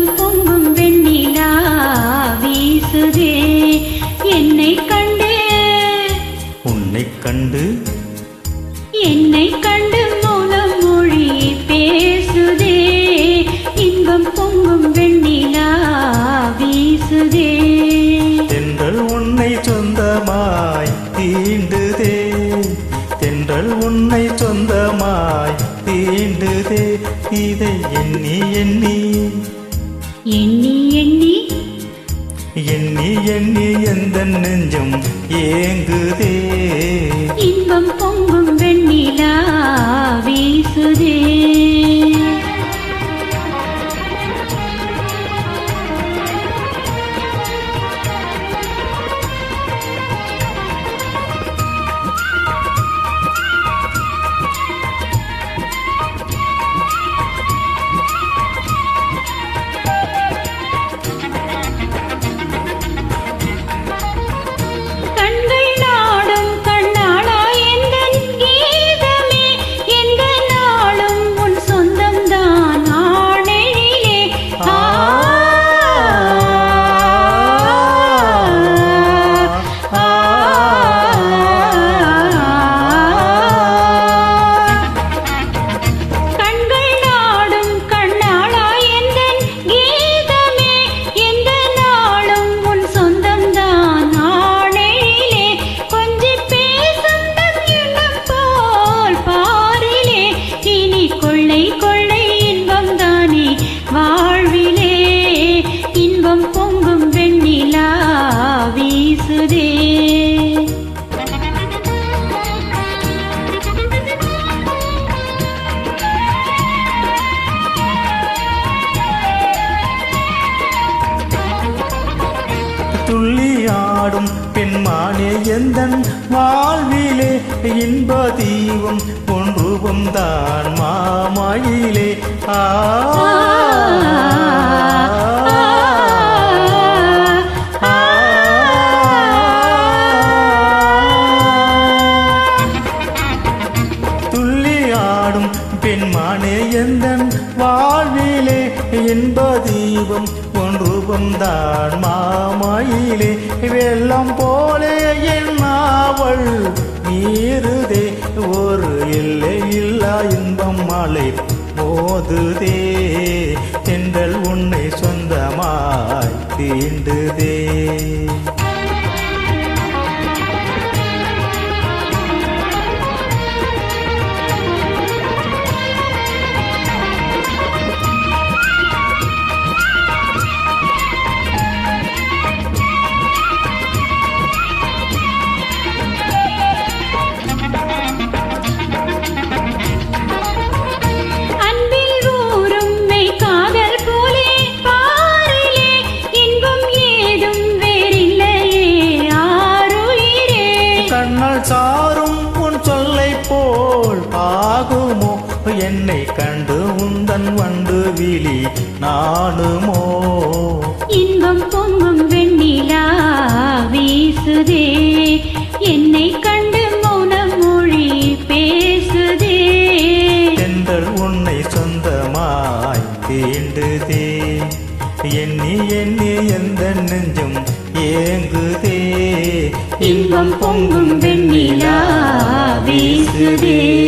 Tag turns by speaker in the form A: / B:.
A: பொங்கும் பொங்கும் வெண்ணிலா வீசுதே. என்னை கண்டு. உன்னை கண்டு. என்னை கண்டு மூலம் மொழி பேசுதே. இன்பம் பொங்கும் வெண்ணிலா வீசுதே. தென்றல் உன்னை சொந்தமாய் தீண்டுதே. தென்றல் உன்னை சொந்தமாய் தீண்டுதே. இதை எண்ணி எண்ணி எண்ணி எண்ணி. எண்ணி எண்ணி எந்த நெஞ்சம் ஏங்குதே? இன்பம் பொங்கும் வெண்ணிலா வீசுதே.
B: துள்ளியாடும் பெண்மானே எந்தன் வாழ்விலே இன்ப தீபம் ஒன்றுவும் தான் மாமாயிலே. ஆ. பெண்மானே எந்தன் வாழ்விலே இன்ப தீபம் ஒன்று வந்தான் மாமயிலே. வெள்ளம் போலே என்னாவள் நீருதே ஒரு இல்லை இல்லா இன்பம் மலை மோதுதே. தென்றல் உன்னை சொந்தமாய் தீண்டுதே. என்னை கண்டு உந்தன் வண்டு விழி நானுமோ
A: இன்பம் பொங்கும் வெண்ணிலா வீசுதே. என்னை கண்டு மௌனம் மொழி பேசுதே.
B: தென்றல் உன்னை சொந்தமாய் தீண்டுதே. எண்ணி எண்ணி எந்த நெஞ்சம் ஏங்குதே.
A: இன்பம் பொங்கும் வெண்ணிலா வீசுதே.